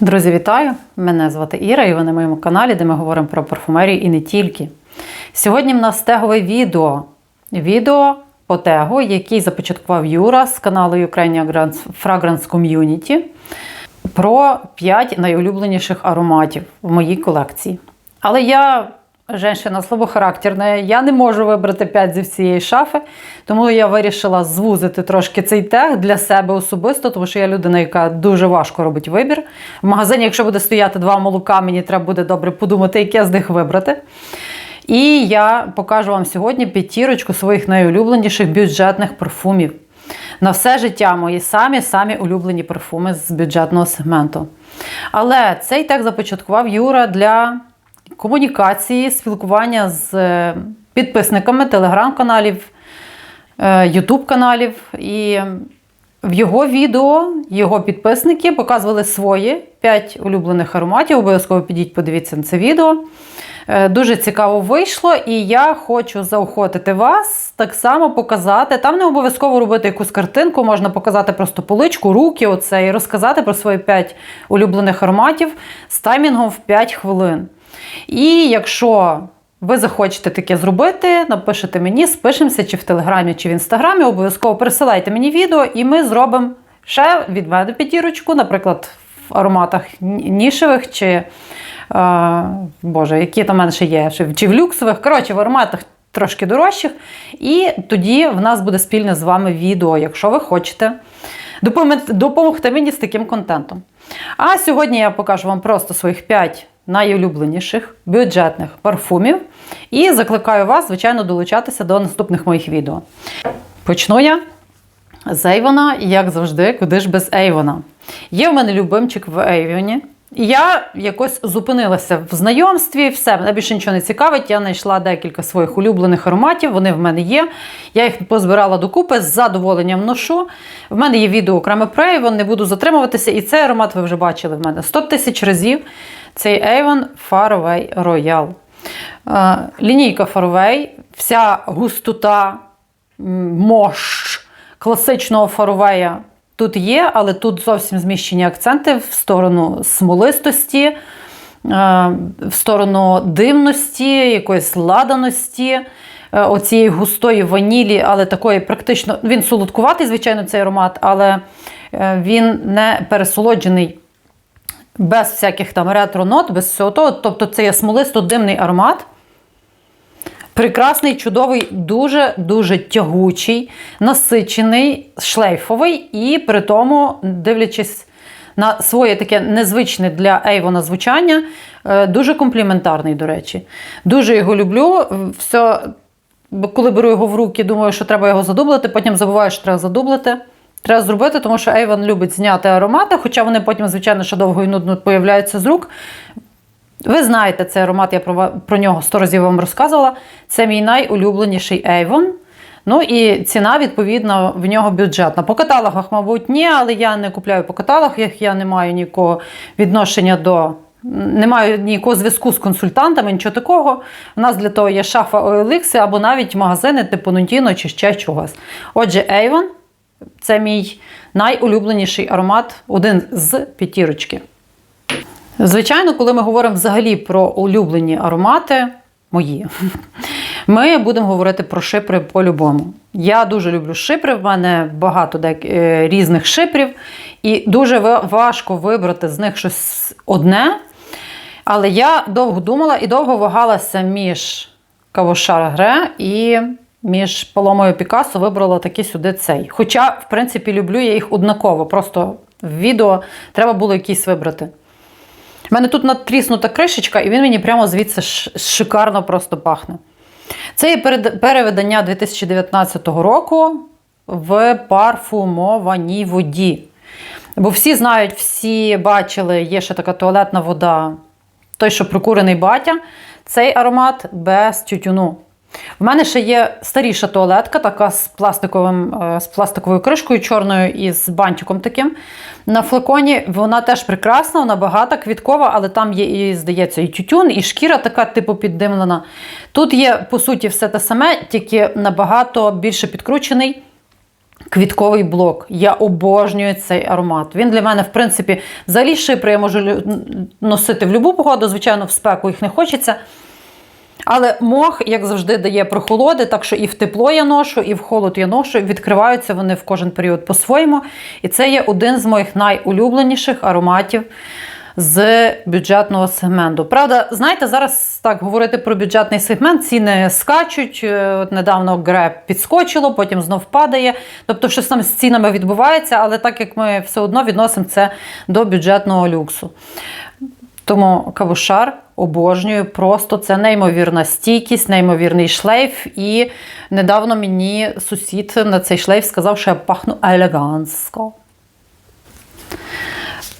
Друзі, вітаю! Мене звати Іра, і ви на моєму каналі, де ми говоримо про парфумерію і не тільки. Сьогодні в нас тегове відео. Відео по тегу, який започаткував Юра з каналу Ukrainian Fragrance Community про 5 найулюбленіших ароматів в моїй колекції. Але я женщина слабохарактерна, я не можу вибрати 5 зі всієї шафи, тому я вирішила звузити трошки цей тег для себе особисто, тому що я людина, яка дуже важко робить вибір. В магазині, якщо буде стояти два молока, мені треба буде добре подумати, яке з них вибрати. І я покажу вам сьогодні п'ятірочку своїх найулюбленіших бюджетних парфумів. На все життя мої самі-самі улюблені парфуми з бюджетного сегменту. Але цей тег започаткував Юра для комунікації, спілкування з е, підписниками телеграм-каналів, ютуб-каналів. І в його відео його підписники показували свої 5 улюблених ароматів. Обов'язково підіть, подивіться на це відео. Е, Дуже цікаво вийшло, і я хочу заохотити вас так само показати. Там не обов'язково робити якусь картинку, можна показати просто поличку, руки, оце, і розказати про свої 5 улюблених ароматів з таймінгом в 5 хвилин. І якщо ви захочете таке зробити, напишете мені, спишемося чи в Телеграмі, чи в Інстаграмі, обов'язково присилайте мені відео, і ми зробимо ще від мене п'ятірочку, наприклад, в ароматах нішевих, чи, е, боже, які там ще є, чи в люксових, коротше, в ароматах трошки дорожчих. І тоді в нас буде спільне з вами відео, якщо ви хочете допомогти мені з таким контентом. А сьогодні я покажу вам просто своїх 5 найулюбленіших бюджетних парфумів. І закликаю вас, звичайно, долучатися до наступних моїх відео. Почну я з Ейвона, як завжди, куди ж без Ейвона. Є в мене любимчик в Ейвоні. Я якось зупинилася в знайомстві, все, мене більше нічого не цікавить. Я знайшла декілька своїх улюблених ароматів, вони в мене є. Я їх позбирала докупи, з задоволенням ношу. В мене є відео окреме про Avon, не буду затримуватися. І цей аромат ви вже бачили в мене 100 тисяч разів. Цей Avon Faraway Royal. Лінійка Faraway, вся густота, мощ класичного Faraway тут є, але тут зовсім зміщені акценти в сторону смолистості, в сторону димності, якоїсь ладаності, оцієї густої ванілі, але такої практично. Він солодкуватий, звичайно, цей аромат, але він не пересолоджений без всяких там ретро-нот, без всього того. Тобто це є смолисто-димний аромат. Прекрасний, чудовий, дуже-дуже тягучий, насичений, шлейфовий, і при тому, дивлячись на своє таке незвичне для Ейвона звучання, дуже компліментарний, до речі. Дуже його люблю. Все, Коли беру його в руки, думаю, що треба його задублити, потім забуваю, що треба задублити. Треба зробити, тому що Ейвон любить зняти аромати, хоча вони потім, звичайно, ще довго і нудно появляються з рук. Ви знаєте цей аромат, я про, про нього сто разів вам розказувала. Це мій найулюбленіший Avon. Ну і ціна, відповідно, в нього бюджетна. По каталогах, мабуть, ні, але я не купляю по каталогах, я не маю ніякого відношення до. Не маю ніякого зв'язку з консультантами, нічого такого. У нас для того є шафа OLX або навіть магазини типу Notino чи ще чогось. Отже, Avon – це мій найулюбленіший аромат, один з п'ятірочки. Звичайно, коли ми говоримо взагалі про улюблені аромати, мої, ми будемо говорити про шипри по-любому. Я дуже люблю шипри, в мене багато різних шипрів, і дуже важко вибрати з них щось одне. Але я довго думала і довго вагалася між Кавошар Гре і між Паломою Пікассо вибрала таки сюди цей. Хоча, в принципі, люблю я їх однаково. Просто в відео треба було якийсь вибрати. У мене тут натріснута кришечка, і він мені прямо звідси шикарно просто пахне. Це є переведення 2019 року в парфумованій воді. Бо всі знають, всі бачили, є ще така туалетна вода, той, що прокурений батя, цей аромат без тютюну. В мене ще є старіша туалетка, така з пластиковим, е, з пластиковою кришкою, чорною і з бантиком таким. На флаконі вона теж прекрасна, вона багата, квіткова, але там є, і, здається, і тютюн, і шкіра така, типу, піддимлена. Тут є, по суті, все те саме, тільки набагато більше підкручений Квітковий блок. Я обожнюю цей аромат. Він для мене, в принципі, взагалі шипри я можу носити в будь-яку погоду, звичайно, в спеку їх не хочеться. Але мох, як завжди, дає прохолоди, так що і в тепло я ношу, і в холод я ношу. Відкриваються вони в кожен період по-своєму. І це є один з моїх найулюбленіших ароматів з бюджетного сегменту. Правда, знаєте, зараз так говорити про бюджетний сегмент, ціни скачуть. Е, От недавно греб підскочило, потім знов падає. Тобто, щось там з цінами відбувається, але так як ми все одно відносимо це до бюджетного люксу. Тому кавушар обожнюю. Просто це неймовірна стійкість, неймовірний шлейф. І недавно мені сусід на цей шлейф сказав, що я пахну елегантсько.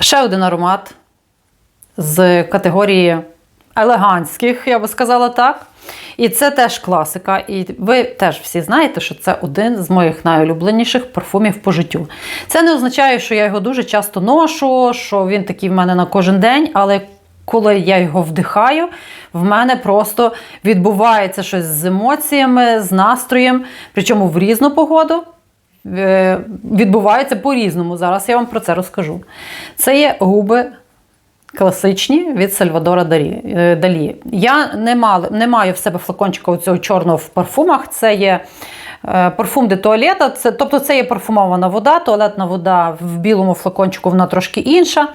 Ще один аромат з категорії елегантських, я би сказала так. І це теж класика. І ви теж всі знаєте, що це один з моїх найулюбленіших парфумів по життю. Це не означає, що я його дуже часто ношу, що він такий в мене на кожен день, але коли я його вдихаю, в мене просто відбувається щось з емоціями, з настроєм, причому в різну погоду. Е, Відбувається по-різному. Зараз я вам про це розкажу. Це є губи класичні від Сальвадора Далі. е, Я не, мала, не маю в себе флакончика цього чорного в парфумах. Це є е, парфум де туалета. Це, тобто це є парфумована вода, туалетна вода в білому флакончику вона трошки інша.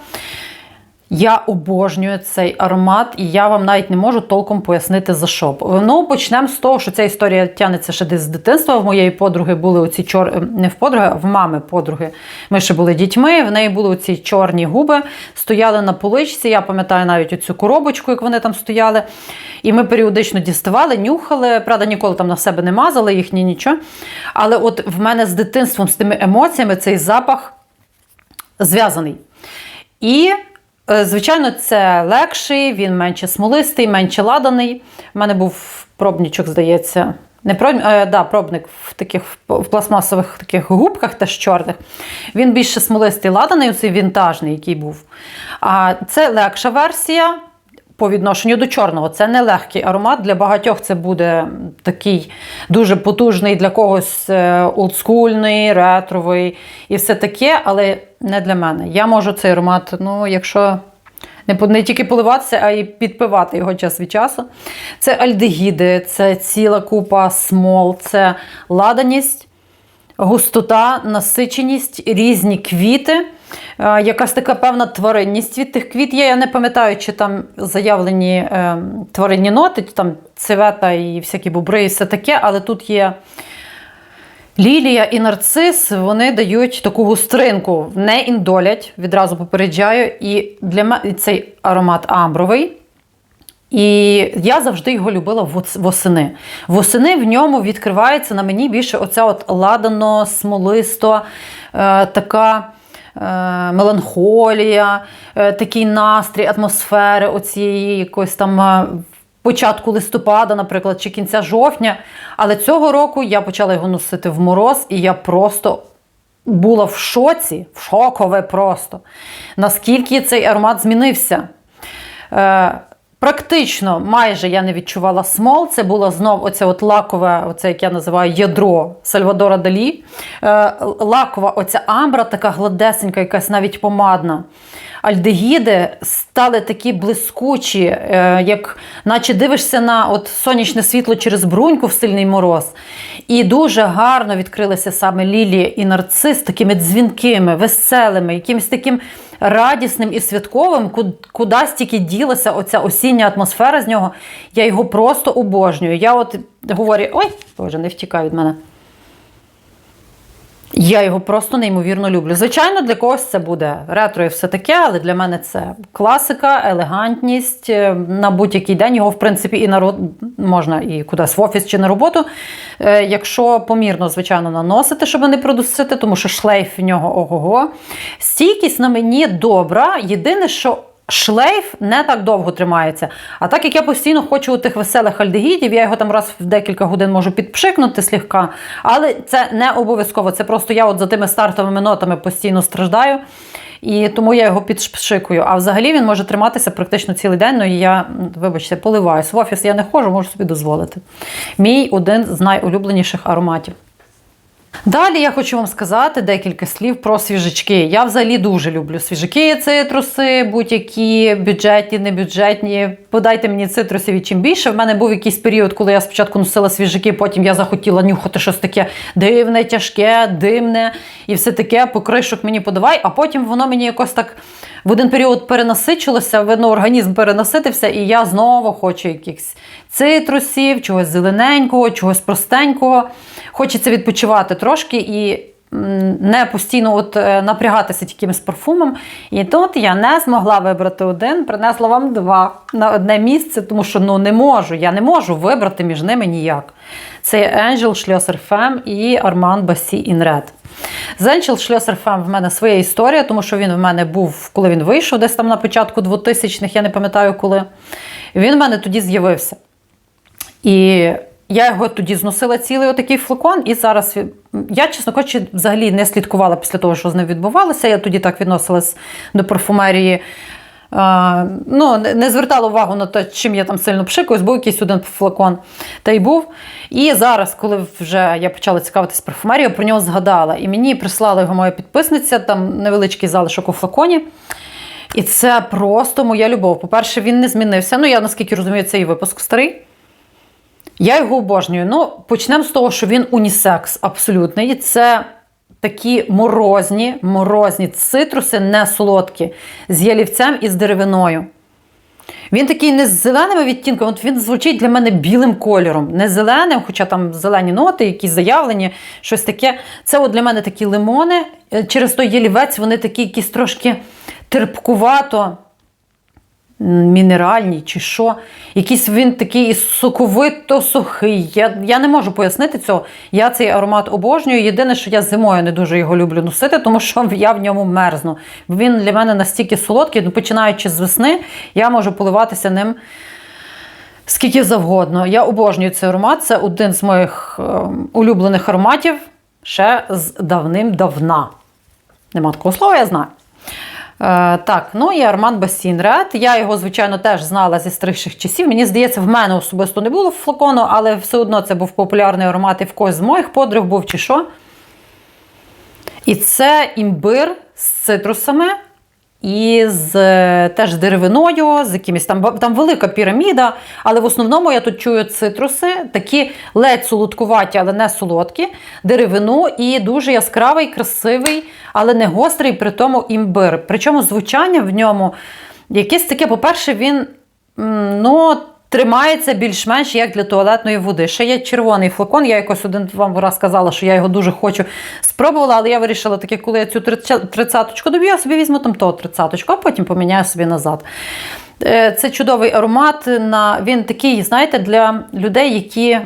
Я обожнюю цей аромат, і я вам навіть не можу толком пояснити за що. Ну, почнемо з того, що ця історія тягнеться ще десь з дитинства. В моєї подруги були оці чор... не в подруги, в мами подруги. Ми ще були дітьми. В неї були оці чорні губи, стояли на поличці. Я пам'ятаю навіть оцю коробочку, як вони там стояли. І ми періодично діставали, нюхали. Правда, ніколи там на себе не мазали їх, ні нічого. Але от в мене з дитинством, з тими емоціями, цей запах зв'язаний. І Е, Звичайно, це легший, він менше смолистий, менше ладаний. У мене був пробничок, здається. Не проб... а, да, пробник в таких в пластмасових таких губках теж чорних. Він більше смолистий ладаний, оцей вінтажний, який був. А це легша версія по відношенню до чорного. Це не легкий аромат. Для багатьох це буде такий дуже потужний, для когось е, олдскульний, ретровий і все таке, але не для мене. Я можу цей аромат, ну, якщо не, не тільки поливатися, а й підпивати його час від часу. Це альдегіди, це ціла купа смол, це ладаність, густота, насиченість, різні квіти. Е, Якась така певна тваринність від тих квіт є. Я не пам'ятаю, чи там заявлені е, тваринні ноти, там цвета і всякі бобри, і все таке, але тут є Лілія і нарцис вони дають таку густринку, не індолять, відразу попереджаю. І для мене цей аромат амбровий. І я завжди його любила восени. Восени в ньому відкривається на мені більше оця от ладано, смолисто, е, така меланхолія, е, такий настрій, атмосфери оцієї якоїсь там. е, Початку листопада, наприклад, чи кінця жовтня. Але цього року я почала його носити в мороз, і я просто була в шоці, в шокове просто. Наскільки цей аромат змінився. Е, практично майже я не відчувала смол. Це було знов оце от лакове, оце як я називаю ядро Сальвадора Далі. Е, лакова оця амбра, така гладесенька, якась навіть помадна. Альдегіди стали такі блискучі, е, як наче дивишся на от сонячне світло через бруньку в сильний мороз. І дуже гарно відкрилися саме лілія і нарцис такими дзвінкими, веселими, якимось таким радісним і святковим, ку- стільки тільки ділася оця осіння атмосфера з нього. Я його просто обожнюю. Я от говорю, ой, боже, не втікай від мене. Я його просто неймовірно люблю. Звичайно, для когось це буде ретро і все таке, але для мене це класика, елегантність. Е, На будь-який день його, в принципі, і на ро- можна і кудись в офіс чи на роботу. Е, Якщо помірно, звичайно, наносити, щоб не продусити, тому що шлейф в нього ого-го. Стійкість на мені добра. Єдине, що шлейф не так довго тримається. А так як я постійно хочу у тих веселих альдегідів, я його там раз в декілька годин можу підпшикнути слегка, але це не обов'язково. Це просто я от за тими стартовими нотами постійно страждаю. І тому я його підпшикую. А взагалі він може триматися практично цілий день. Ну і я, вибачте, поливаюсь. В офіс я не ходжу, можу собі дозволити. Мій один з найулюбленіших ароматів. Далі я хочу вам сказати декілька слів про свіжачки. Я взагалі дуже люблю свіжаки, цитруси, будь-які бюджетні, небюджетні. Подайте мені цитрусів і чим більше. В мене був якийсь період, коли я спочатку носила свіжаки, потім я захотіла нюхати щось таке дивне, тяжке, димне і все таке, покришок мені подавай, а потім воно мені якось так в один період перенасичилося, видно, організм перенаситився, і я знову хочу якихось цитрусів, чогось зелененького, чогось простенького. Хочеться відпочивати трошки і не постійно от е, напрягатися якимось парфумом. І тут я не змогла вибрати один, принесла вам два на одне місце, тому що ну не можу. Я не можу вибрати між ними ніяк. Це Angel Schlosser Femme і Armand Bassi in Red. З Angel Schlosser Femme в мене своя історія, тому що він в мене був, коли він вийшов, десь там на початку 2000-х, я не пам'ятаю коли. Він в мене тоді з'явився. І я його тоді зносила цілий отакий флакон, і зараз я, чесно кажучи, взагалі не слідкувала після того, що з ним відбувалося. Я тоді так відносилась до парфумерії. А, ну, не- звертала увагу на те, чим я там сильно пшикаюсь, був якийсь один флакон, та й був. І зараз, коли вже я почала цікавитись парфумерією, про нього згадала. І мені прислала його моя підписниця, там невеличкий залишок у флаконі. І це просто моя любов. По-перше, він не змінився. Ну, я наскільки розумію, це і випуск старий. Я його обожнюю. Ну, почнемо з того, що він унісекс абсолютний. Це такі морозні, морозні цитруси, не солодкі, з ялівцем і з деревиною. Він такий не з зеленими відтінками, от він звучить для мене білим кольором. Не зеленим, хоча там зелені ноти, якісь заявлені, щось таке. Це от для мене такі лимони. Е, Через той ялівець вони такі якісь трошки терпкувато мінеральні чи що. Якийсь він такий соковито сухий. Я, я не можу пояснити цього. Я цей аромат обожнюю. Єдине, що я зимою не дуже його люблю носити, тому що я в ньому мерзну. Він для мене настільки солодкий, ну, починаючи з весни, я можу поливатися ним. Скільки завгодно. Я обожнюю цей аромат. Це один з моїх е, улюблених ароматів ще з давним-давна. Нема такого слова, я знаю. Е, так, ну і Арман Басінред. Я його, звичайно, теж знала зі старіших часів. Мені здається, в мене особисто не було флакону, але все одно це був популярний аромат і в когось з моїх подруг був чи що. І це імбир з цитрусами і з е, теж деревиною, з якимись там, там велика піраміда, але в основному я тут чую цитруси, такі ледь солодкуваті, але не солодкі, деревину і дуже яскравий, красивий, але не гострий, при тому імбир. Причому звучання в ньому якесь таке, по-перше, він ну, тримається більш-менш як для туалетної води. Ще є червоний флакон. Я якось один вам раз казала, що я його дуже хочу спробувала, але я вирішила, таке, коли я цю тридцяточку доб'ю, я собі візьму там того тридцяточку, а потім поміняю собі назад. Е, Це чудовий аромат. На... Він такий, знаєте, для людей, які.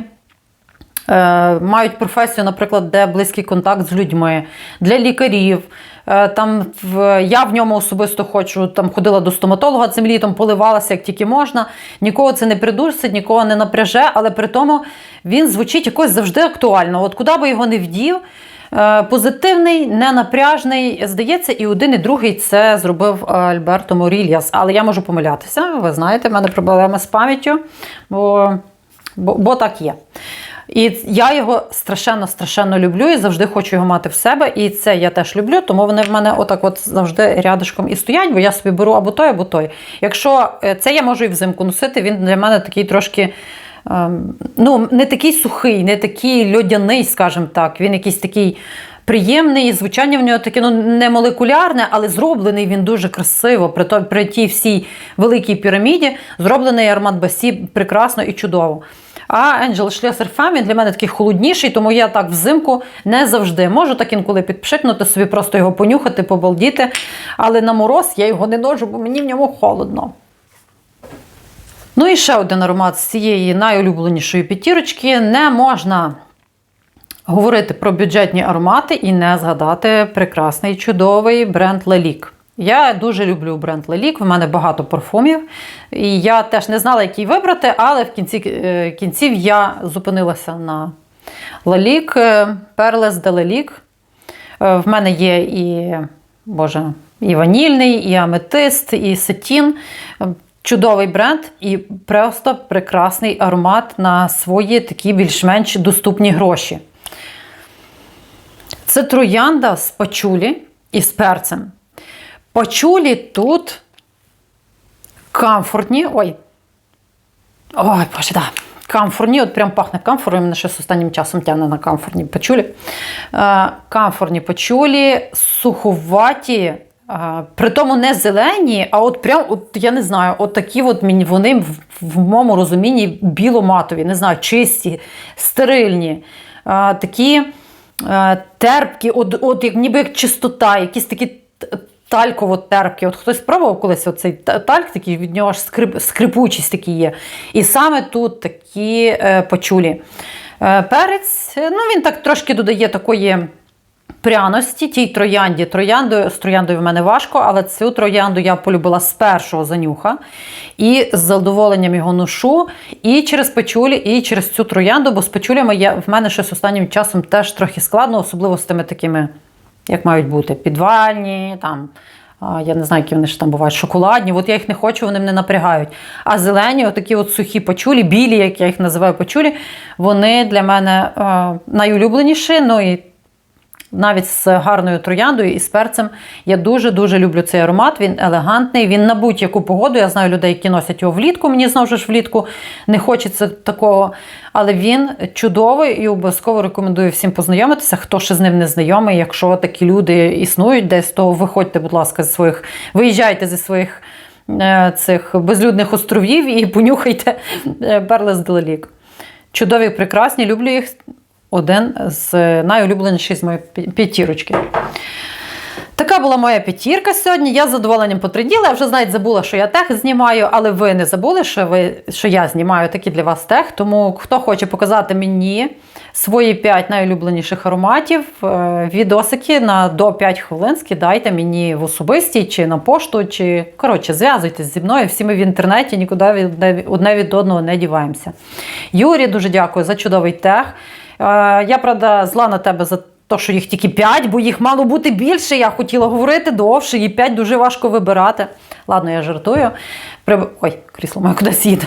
Е, Мають професію, наприклад, де близький контакт з людьми, для лікарів. Е, Там я в ньому особисто хочу, там ходила до стоматолога цим літом, поливалася як тільки можна. Нікого це не придурсить, нікого не напряже, але при тому він звучить якось завжди актуально. От куди би його не вдів, е, позитивний, ненапряжний. Здається, і один, і другий це зробив Альберто Морільяс. Але я можу помилятися. Ви знаєте, в мене проблеми з пам'яттю, бо, бо, бо так є. І я його страшенно страшенно люблю і завжди хочу його мати в себе. І це я теж люблю, тому вони в мене отак от завжди рядышком і стоять, бо я собі беру або той, або той. Якщо е, це я можу і взимку носити, він для мене такий трошки. ем, Ну, не такий сухий, не такий льодяний, скажімо так. Він якийсь такий приємний, звучання в нього таке ну, не молекулярне, але зроблений він дуже красиво. При, то, при тій всій великій піраміді зроблений аромат Басі прекрасно і чудово. А Angel Femme він для мене такий холодніший, тому я так взимку не завжди можу так інколи підпшикнути, собі просто його понюхати, побалдіти. Але на мороз я його не ношу, бо мені в ньому холодно. Ну і ще один аромат з цієї найулюбленішої п'ятірочки. Не можна говорити про бюджетні аромати і не згадати прекрасний чудовий бренд Лелік. Я дуже люблю бренд Лелік, в мене багато парфумів. І я теж не знала, який вибрати, але в кінці е, кінців я зупинилася на Лелік, Перлес де Лелік. В мене є і, Боже, і ванільний, і аметист, і сатін. Е, Чудовий бренд і просто прекрасний аромат на свої такі більш-менш доступні гроші. Це троянда з пачулі і з перцем. Пачулі тут комфортні. Ой. Ой, боже, да. Камфорні, от прям пахне камфором, мене щось останнім часом тягне на камфорні пачулі. Е, камфорні пачулі, суховаті, е, при тому не зелені, а от прям, от, я не знаю, от такі от вони в, в моєму розумінні біломатові, не знаю, чисті, стерильні, е, такі терпкі, от, от як, ніби як чистота, якісь такі т- тальково-терпкі. От хтось пробував колись оцей та- тальк, такий, від нього аж скрип, скрипучість такий є. І саме тут такі е, почулі. Е, перець, е, ну він так трошки додає такої пряності, тій троянді. Трояндою, з трояндою в мене важко, але цю троянду я полюбила з першого занюха. І з задоволенням його ношу і через печулі, і через цю троянду, бо з печулями я, в мене щось останнім часом теж трохи складно, особливо з тими такими, як мають бути, підвальні, там. Я не знаю, які вони ж там бувають, шоколадні. От я їх не хочу, вони мене напрягають. А зелені, отакі от сухі почулі, білі, як я їх називаю почулі, вони для мене е, найулюбленіші. Ну і навіть з гарною трояндою і з перцем. Я дуже-дуже люблю цей аромат. Він елегантний. Він на будь-яку погоду. Я знаю людей, які носять його влітку. Мені знову ж влітку не хочеться такого. Але він чудовий і обов'язково рекомендую всім познайомитися. Хто ще з ним не знайомий, якщо такі люди існують десь, то виходьте, будь ласка, зі своїх, виїжджайте зі своїх е, цих безлюдних островів і понюхайте е, перли з. Чудові, прекрасні, люблю їх. Один з найулюбленіших з моєї п'ятірочки. Така була моя п'ятірка сьогодні. Я з задоволенням потриділа. Я вже навіть забула, що я тех знімаю, але ви не забули, що, ви, що я знімаю такі для вас тех. Тому хто хоче показати мені свої 5 найулюбленіших ароматів, е, відосики на до 5 хвилин скидайте мені в особисті чи на пошту, чи коротше, зв'язуйтесь зі мною. Всі ми в інтернеті нікуди одне від одного не діваємося. Юрі, дуже дякую за чудовий тех. Е, Я, правда, зла на тебе за то, що їх тільки 5, бо їх мало бути більше. Я хотіла говорити довше, і 5 дуже важко вибирати. Ладно, я жартую. При... Ой, крісло моє кудись їде.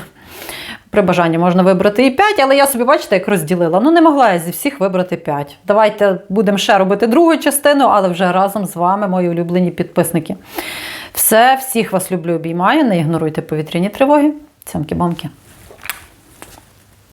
При бажанні можна вибрати і 5, але я собі, бачите, як розділила. Ну, не могла я зі всіх вибрати 5. Давайте будемо ще робити другу частину, але вже разом з вами, мої улюблені підписники. Все, всіх вас люблю, обіймаю. Не ігноруйте повітряні тривоги. Цямки-бомки.